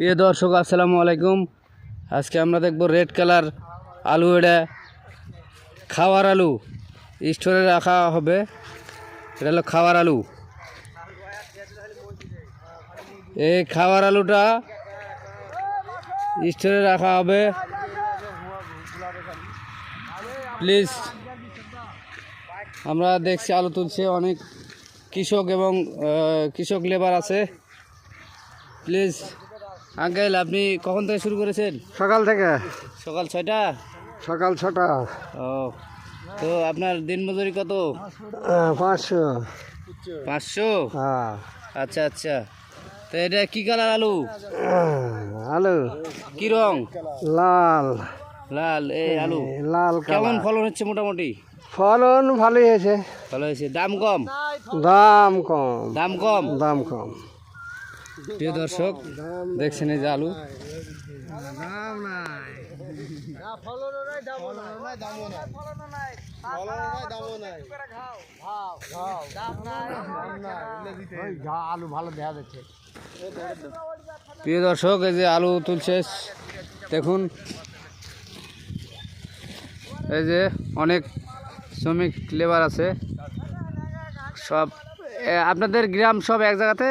প্রিয় দর্শক, আসসালামু আলাইকুম। আজকে আমরা দেখব রেড কালার আলু এটা। খাওয়ার আলু, স্টোরে রাখা হবে। এটা হলো খাওয়ার আলু। এই খাওয়ার আলুটা স্টোরে রাখা হবে। প্লিজ, আমরা দেখছি আলু তুলছে। অনেক কৃষক এবং কৃষক লেবার আছে। প্লিজ আঙ্কেল আপনি কখন থেকে শুরু করেছেন? সকাল থেকে। সকাল ছয়টা? সকাল ছটা। ও তো আপনার দিন মজুরি কত পাঁচশো। পাঁচশো? হ্যাঁ। আচ্ছা আচ্ছা। তো এটা কি কালার আলু? আলু। কি রং? লাল। লাল এই আলু। লাল কেমন ফলন হচ্ছে মোটামুটি? ফলন ভালোই হয়েছে। ভালো হয়েছে। দাম কম? দাম কম। দাম কম? দাম কম। প্রিয় দর্শক, দেখছেন এই যে আলু। প্রিয় দর্শক, এই যে আলু তুলছে। দেখুন, এই যে অনেক শ্রমিক, লেবার আছে। সব আপনাদের গ্রাম সব এক জায়গাতে?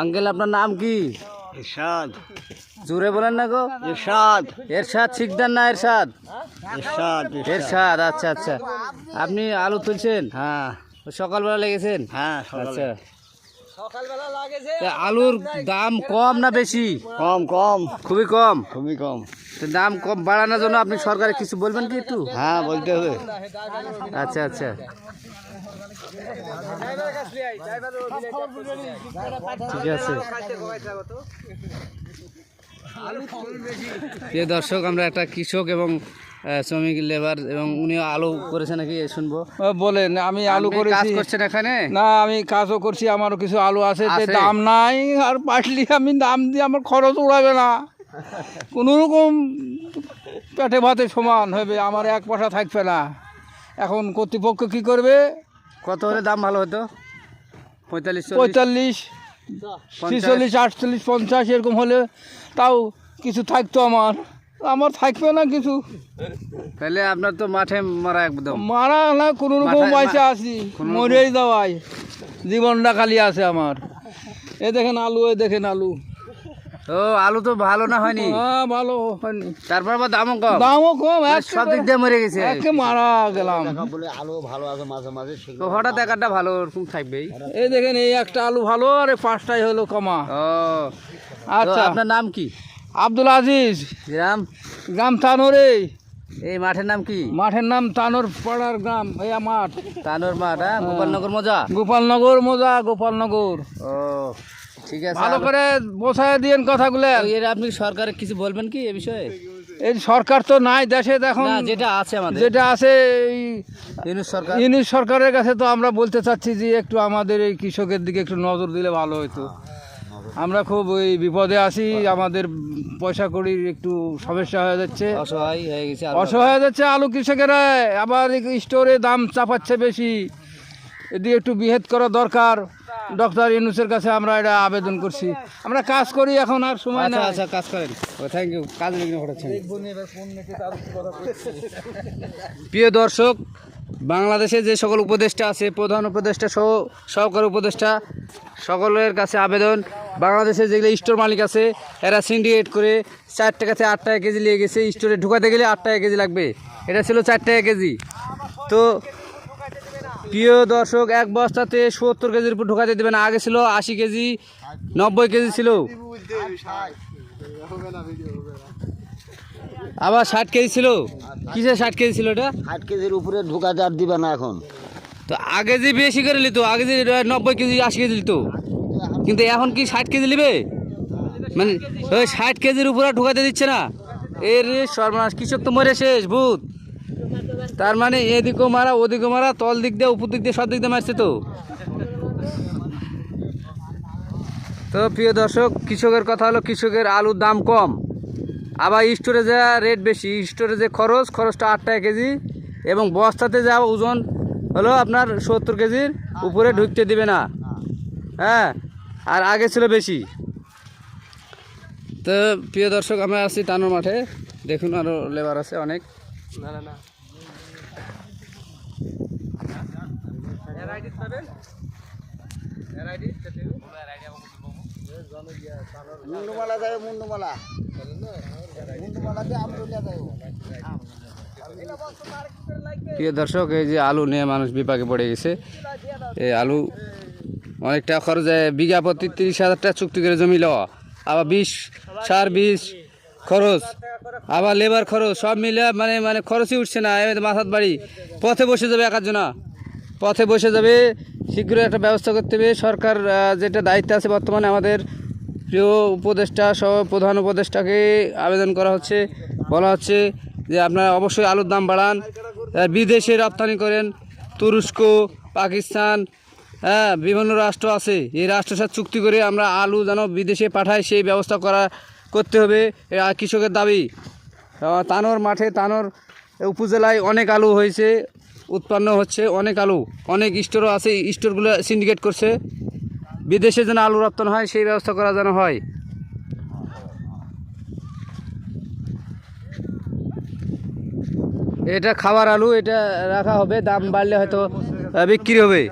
আঙ্কেল আপনার নাম কি? ইরশাদ জোরে বলেন না গো। ইরশাদ এরশাদ শিকদার না এরশাদ? ইরশাদ এরশাদ। আচ্ছা আচ্ছা। আপনি আলু তুলছেন? হ্যাঁ। সকালবেলা লেগেছেন? হ্যাঁ আচ্ছা। আলুর দাম কম না বেশি? কম কম। খুবই কম? খুবই কম। দাম কম বাড়ানোর জন্য আপনি সরকারে কিছু বলবেন কি একটু? হ্যাঁ বলতে হবে। আচ্ছা আচ্ছা। ঠিক আছে। দর্শক আমরা একটা কৃষক এবং শ্রমিক লেবার এবং উনিও আলু করেছে নাকি শুনব। বলেন আমি আলু কাজ করেছি করছেন এখানে? না আমি কাজও করছি আমারও কিছু আলু আছে দাম নাই আর পাটলি আমি দাম দিয়ে আমার খরচ উড়াবে না। কোনো রকম পেটে ভাতে সমান হবে আমার এক পয়সা থাকবে না। এখন কর্তৃপক্ষ কি করবে? কত হলে দাম ভালো হতো? পঁয়তাল্লিশ? পঁয়তাল্লিশ ছিচল্লিশ আটচল্লিশ পঞ্চাশ এরকম হলে তাও কিছু থাকতো আমার। আমার থাকবে না কিছু। তাহলে আপনার তো মাঠে মারা একদম। মারা না কোনো রকম পয়সা আছি মরেই যাওয়াই জীবনটা খালি আছে আমার। এ দেখেন আলু এ দেখেন আলু। ও আলু তো ভালো না হয়নি? হ্যাঁ ভালো হয়নি। তারপর আবার দামও কম? দামও কম মানে সব দিক দিয়ে মরে গেছে। একে মারা গেলাম। বলে আলু ভালো আছে মাঝে মাঝে তো হঠাৎ একটা ভালো ওরকম থাকবেই। এই দেখেন এই একটা আলু ভালো আর এই পাঁচটাই হলো কমা। ও। আচ্ছা। আপনার নাম কি? আব্দুল আজিজ। গ্রাম? গ্রাম তানোরে এই। মাঠের নাম কি? মাঠের নাম তানোর পাড়ার গ্রাম এই মাঠ। তানোর মাঠ হ্যাঁ? গোপালনগর মজা? গোপালনগর মোজা গোপালনগর। ও ঠিক আছে। ভালো করে বসায় দিয়েন কথাগুলো। এর আপনি সরকারের কিছু বলবেন কি এ বিষয়ে? এই সরকার তো নাই দেশে এখন যেটা আছে আমাদের। যেটা আছে এই সরকার। ইউনিট সরকারের কাছে তো আমরা বলতে চাচ্ছি যে একটু আমাদের এই কৃষকের দিকে একটু নজর দিলে ভালো হতো আমরা খুব ওই বিপদে আছি আমাদের পয়সা কড়ির একটু সমস্যা হয়ে যাচ্ছে। অসহায় হয়ে গেছে অসহায় হয়ে যাচ্ছে আলু কৃষকেরা আবার স্টোরে দাম চাপাচ্ছে বেশি। এদিকে একটু বিহেদ করা দরকার। ডক্টর ইউনুসের কাছে আমরা এটা আবেদন করছি। আমরা কাজ করি এখন আর সময় আচ্ছা না আচ্ছা কাজ করেন। থ্যাংক ইউ কাজ বিঘ্ন ঘটাচ্ছেন। প্রিয় দর্শক বাংলাদেশে যে সকল উপদেষ্টা আছে প্রধান উপদেষ্টা সহ সহকারী উপদেষ্টা সকলের কাছে আবেদন বাংলাদেশে যেগুলো স্টোর মালিক আছে এরা সিন্ডিকেট করে চার টাকা থেকে আট টাকা কেজি নিয়ে গেছে স্টোরে ঢুকাতে গেলে আট টাকা কেজি লাগবে এটা ছিল চার টাকা কেজি তো প্রিয় দর্শক এক বস্তাতে সত্তর কেজির উপর ঢোকাতে দেবে না আগে ছিল আশি কেজি নব্বই কেজি ছিল আবার ষাট কেজি ছিল? কিসে ষাট কেজি ছিল এটা? ষাট কেজির উপরে ঢুকাতে আর দিবে না এখন। তো আগে যে বেশি করে নিত আগে যে নব্বই কেজি আশি কেজি নিত। কিন্তু এখন কি ষাট কেজি নেবে? মানে ওই ষাট কেজির উপরে ঢুকাতে দিচ্ছে না। এর সর্বনাশ কৃষক তো মরে শেষ ভূত। তার মানে এদিকেও মারা ওদিকেও মারা তল দিক দিয়ে উপর দিক দিয়ে সব দিক দিয়ে মারছে তো। তো প্রিয় দর্শক কৃষকের কথা হলো কৃষকের আলুর দাম কম। আবার স্টোরেজে রেট বেশি স্টোরেজে খরচ খরচটা আট টাকা কেজি এবং বস্তাতে যা ওজন হলো আপনার সত্তর কেজির উপরে ঢুকতে দিবে না। হ্যাঁ আর আগে ছিল বেশি। তো প্রিয় দর্শক আমরা আছি টানোর মাঠে। দেখুন আরও লেবার আছে অনেক। না না না। মুন্ডুমালা মুন্ডুমালা। প্রিয় দর্শক, এই যে আলু নিয়ে মানুষ বিপাকে পড়ে গেছে। এই আলু অনেকটা খরচ হয়, বিঘা প্রতি তিরিশ হাজার টাকা চুক্তি করে জমি লওয়া। আবার বিষ, সার বিষ খরচ, আবার লেবার খরচ, সব মিলে মানে মানে খরচই উঠছে না। এমনি মাথার বাড়ি। পথে বসে যাবে একার জন্য পথে বসে যাবে, শীঘ্রই একটা ব্যবস্থা করতে হবে। সরকার যেটা দায়িত্ব আছে বর্তমানে আমাদের প্রিয় উপদেষ্টা সহ প্রধান উপদেষ্টাকে আবেদন করা হচ্ছে। বলা হচ্ছে যে আপনারা অবশ্যই আলুর দাম বাড়ান বিদেশে রপ্তানি করেন, তুরস্ক, পাকিস্তান হ্যাঁ বিভিন্ন রাষ্ট্র আছে। এই রাষ্ট্রের সাথে চুক্তি করে আমরা আলু যেন বিদেশে পাঠাই সেই ব্যবস্থা করা, করতে হবে কৃষকের দাবি। তানোর মাঠে, তানোর উপজেলায় অনেক আলু হয়েছে, উৎপন্ন হচ্ছে অনেক আলু। অনেক স্টোরও আছে, স্টোরগুলো সিন্ডিকেট করছে। বিদেশে যেন আলু রপ্তানি হয়, সেই ব্যবস্থা করা যেন হয়। এটা খাবার আলু, এটা রাখা হবে, দাম বাড়লে হয়তো বিক্রি হবে।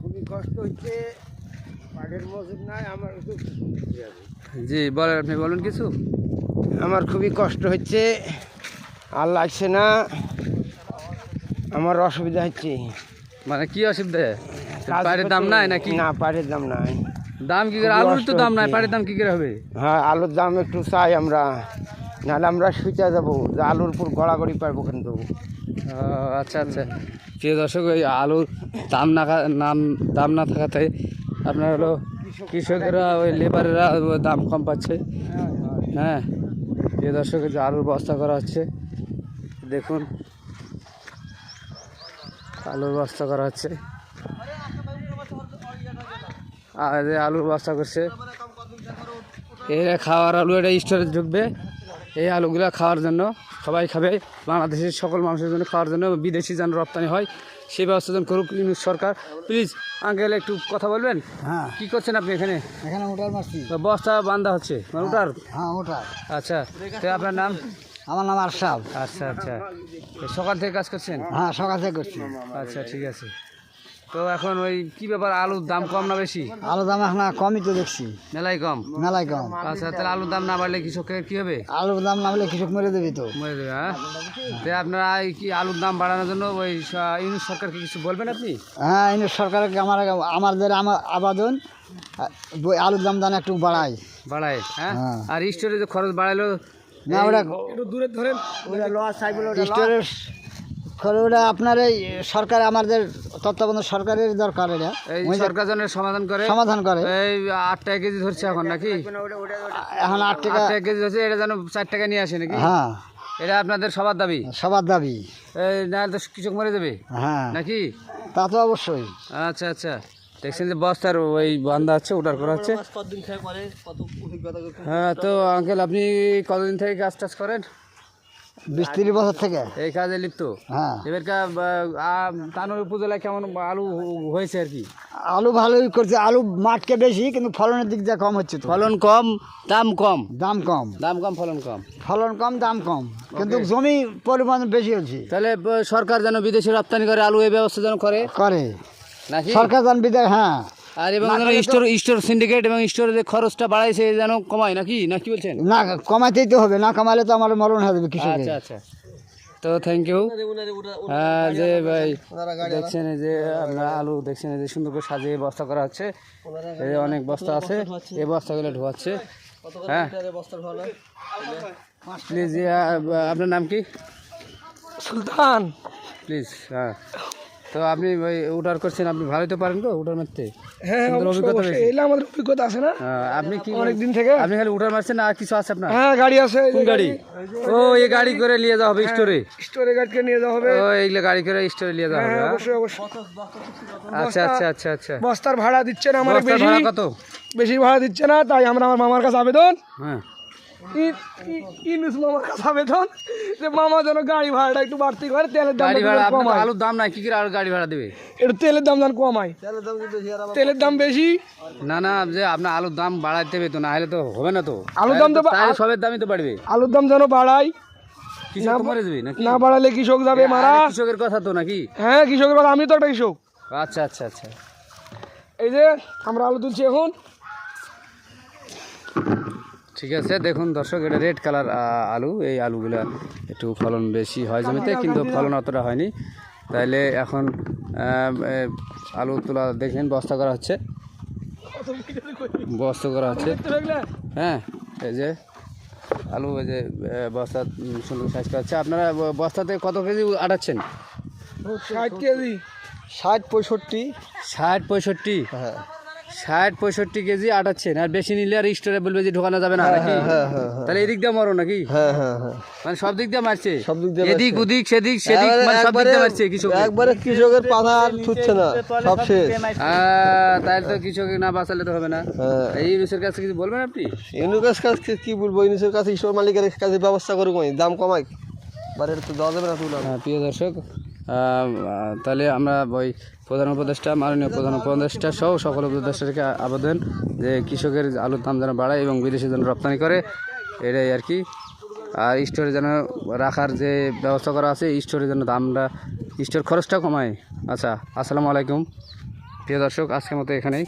খুবই কষ্ট হচ্ছে। পাটের নাই আমার জি বলেন আপনি বলুন কিছু। আমার খুবই কষ্ট হচ্ছে। আর লাগছে না। আমার অসুবিধা হচ্ছে। মানে কি অসুবিধা? পাড়ের দাম নাই নাকি? না পাটের দাম নাই। দাম কি করে? আলুর তো দাম নাই পাড়ের দাম কি করে হবে? হ্যাঁ আলুর দাম একটু চাই আমরা। নাহলে আমরা শুইতে যাব। যে আলুর উপর গড়াগড়ি পারব কেন দেবো আচ্ছা আচ্ছা। প্রিয় দর্শক ওই আলুর দাম না নাম দাম না থাকাতে আপনার হলো কৃষকেরা, ওই লেবারেরা দাম কম পাচ্ছে। হ্যাঁ প্রিয় দর্শক যে আলুর বস্তা করা হচ্ছে। দেখুন, আলুর বস্তা করা হচ্ছে। আর আলুর বস্তা করছে। এরা খাওয়ার আলু এটা স্টোরে ঢুকবে। এই আলুগুলো খাওয়ার জন্য সবাই খাবে। বাংলাদেশের সকল মানুষের জন্য খাওয়ার জন্য বিদেশি যেন রপ্তানি হয় সেই ব্যবস্থা যেন করুক সরকার। প্লিজ আঙ্কেল একটু কথা বলবেন? হ্যাঁ। কি করছেন আপনি এখানে? এখানে ওটার মারছি। বস্তা বান্ধা হচ্ছে মানে ওটার হ্যাঁ ওটার আচ্ছা তো আপনার নাম? আমার নাম আরশাব আচ্ছা আচ্ছা। সকাল থেকে কাজ করছেন? হ্যাঁ সকাল থেকে করছি। আচ্ছা ঠিক আছে। তো এখন ওই কি ব্যাপার আলুর দাম কম না বেশি? আলুর দাম এখন কমই তো দেখছি। মেলাই কম? মেলায় কম। আচ্ছা তাহলে আলুর দাম না বাড়লে কৃষকের কি হবে? আলুর দাম না হলে কৃষক মেরে দেবে তো। মরে দেবে হ্যাঁ? তো আপনারা এই কি আলুর দাম বাড়ানোর জন্য ওই ইউনুস সরকারকে কিছু বলবেন আপনি? হ্যাঁ এই সরকারকে আমার আমাদের আমার আবেদন আলুর দাম দাম একটু বাড়ায় বাড়ায় হ্যাঁ? হ্যাঁ। আর স্টোরে যে খরচ বাড়াইলো না ওটা একটু দূরে ধরেন। স্টোরের খরচ ওটা আপনার এই সরকার আমাদের তত্ত্বাবধান সরকারের দরকার এটা। এই সরকার যেন সমাধান করে। সমাধান করে। এই আট টাকা কেজি ধরছে এখন নাকি? এখন আট আট টাকা টাকা কেজি ধরছে এটা যেন চার টাকা নিয়ে আসে নাকি? হ্যাঁ। এটা আপনাদের সবার দাবি? সবার দাবি। এই না তো কৃষক মরে যাবে। হ্যাঁ। নাকি? তা তো অবশ্যই। আচ্ছা আচ্ছা। দেখছেন যে বস্তার ওই বান্ধা আছে ওটার করা হচ্ছে। হ্যাঁ তো আঙ্কেল আপনি কতদিন থেকে কাজ টাজ করেন? বিশ তিরিশ বছর থেকে? এই কাজে লিপ্ত? হ্যাঁ। তানোর উপজেলায় কেমন আলু হয়েছে আর কি? আলু ভালোই করছে আলু মাঠকে বেশি কিন্তু ফলনের দিক দিয়ে কম হচ্ছে ফলন কম দাম কম? দাম কম। দাম কম ফলন কম? ফলন কম দাম কম। কিন্তু জমি পরিমাণ বেশি হচ্ছে। তাহলে সরকার যেন বিদেশে রপ্তানি করে আলু এই ব্যবস্থা যেন করে? করে। নাকি? সরকার যান বিদেশ হ্যাঁ। আর এবং স্টোর স্টোর সিন্ডিকেট এবং স্টোরে যে খরচটা বাড়াইছে যেন কমায় নাকি? না কি বলছেন? না কমাতেই তো হবে না কমালে তো আমার মরণ হয়ে যাবে কৃষকের। আচ্ছা আচ্ছা। তো থ্যাংক ইউ যে ভাই দেখছেন এই যে আপনার আলু দেখছেন এই যে সুন্দর করে সাজিয়ে বস্তা করা হচ্ছে। এই অনেক বস্তা আছে এই বস্তাগুলো ঢোয়াচ্ছে হ্যাঁ। প্লিজ আপনার নাম কি? সুলতান। প্লিজ হ্যাঁ। তো আপনি ওই উটার করছেন আপনি ভালোই তো পারেন তো উটার মারতে? হ্যাঁ অভিজ্ঞতা আমাদের অভিজ্ঞতা আছে না? হ্যাঁ, আপনি কি অনেকদিন থেকে। আপনি খালি উটার মারছেন না আর কিছু আছে আপনার? হ্যাঁ গাড়ি আছে কোন গাড়ি। ও এই গাড়ি করে নিয়ে যাওয়া হবে স্টোরে? স্টোরে গাড়িকে নিয়ে যাওয়া হবে। ও এইগুলো গাড়ি করে স্টোরে নিয়ে যাওয়া হবে হ্যাঁ হ্যাঁ? অবশ্যই অবশ্যই। আচ্ছা আচ্ছা আচ্ছা আচ্ছা। বস্তার ভাড়া দিচ্ছে না আমাদের বস্তার বেশি। ভাড়া কত? বেশি ভাড়া দিচ্ছে না তাই আমরা আমার মামার কাছে আবেদন। হ্যাঁ। ইনুস যে মামা যেন গাড়ি ভাড়াটা একটু বাড়তি করে তেলের দাম গাড়ি ভাড়া আপনার আলুর দাম নাই কি গাড়ি ভাড়া দেবে? একটু তেলের দাম যেন কমায়। তেলের দাম বেশি না না যে আপনার আলুর দাম বাড়াইতে হবে তো না হলে তো হবে না তো। আলুর দাম তো সবের দামই তো বাড়বে। আলুর দাম যেন বাড়ায়। না বাড়ালে কৃষক যাবে মারা। কৃষকের কথা তো নাকি? হ্যাঁ কৃষকের কথা আমি তো একটা কৃষক। আচ্ছা আচ্ছা আচ্ছা। এই যে আমরা আলু তুলছি এখন। ঠিক আছে দেখুন দর্শক এটা রেড কালার আলু। এই আলুগুলা একটু ফলন বেশি হয় জমিতে কিন্তু ফলন অতটা হয়নি। তাইলে এখন আলু তোলা দেখেন বস্তা করা হচ্ছে। বস্তা করা হচ্ছে। হ্যাঁ এই যে আলু এই যে বস্তা সুন্দর সাইজ করা হচ্ছে। আপনারা বস্তাতে কত কেজি আটাচ্ছেন? ষাট কেজি। ষাট পঁয়ষট্টি। ষাট পঁয়ষট্টি? হ্যাঁ। ষাট পঁয়ষট্টি কেজি আটাচ্ছেন। আর বেশি নিলে আর স্টোরে বলবে যে ঢোকানো যাবে না নাকি? হ্যাঁ হ্যাঁ হ্যাঁ তাহলে এদিক দিয়ে মরো নাকি? হ্যাঁ হ্যাঁ হ্যাঁ। মানে সব দিক দিয়ে মারছে? সব দিক দিয়ে এদিক ওদিক সেদিক সেদিক মানে সব দিক দিয়ে মারছে কৃষক একবারে কৃষকের পাতা আর ছুটছে না সব শেষ। তাহলে তো কৃষক না বাঁচালে তো হবে না। এই ইউনুসের কাছে কিছু বলবেন আপনি? ইনুকাস কাছে কি বলব? ইনুসের কাছে ঈশ্বর মালিকের কাছে ব্যবস্থা করুক দাম কমাই বারে তো দেওয়া যাবে না তুলা। হ্যাঁ, প্রিয় দর্শক তাহলে আমরা ওই প্রধান উপদেষ্টা, মাননীয় প্রধান উপদেষ্টা সহ সকল উপদেষ্টাকে আবেদন যে কৃষকের আলুর দাম যেন বাড়ায় এবং বিদেশে যেন রপ্তানি করে। এটাই আর কি। আর স্টোরে যেন রাখার যে ব্যবস্থা করা আছে, স্টোরে যেন দামটা, স্টোর খরচটা কমায়। আচ্ছা আসসালামু আলাইকুম। প্রিয় দর্শক, আজকের মতো এখানেই।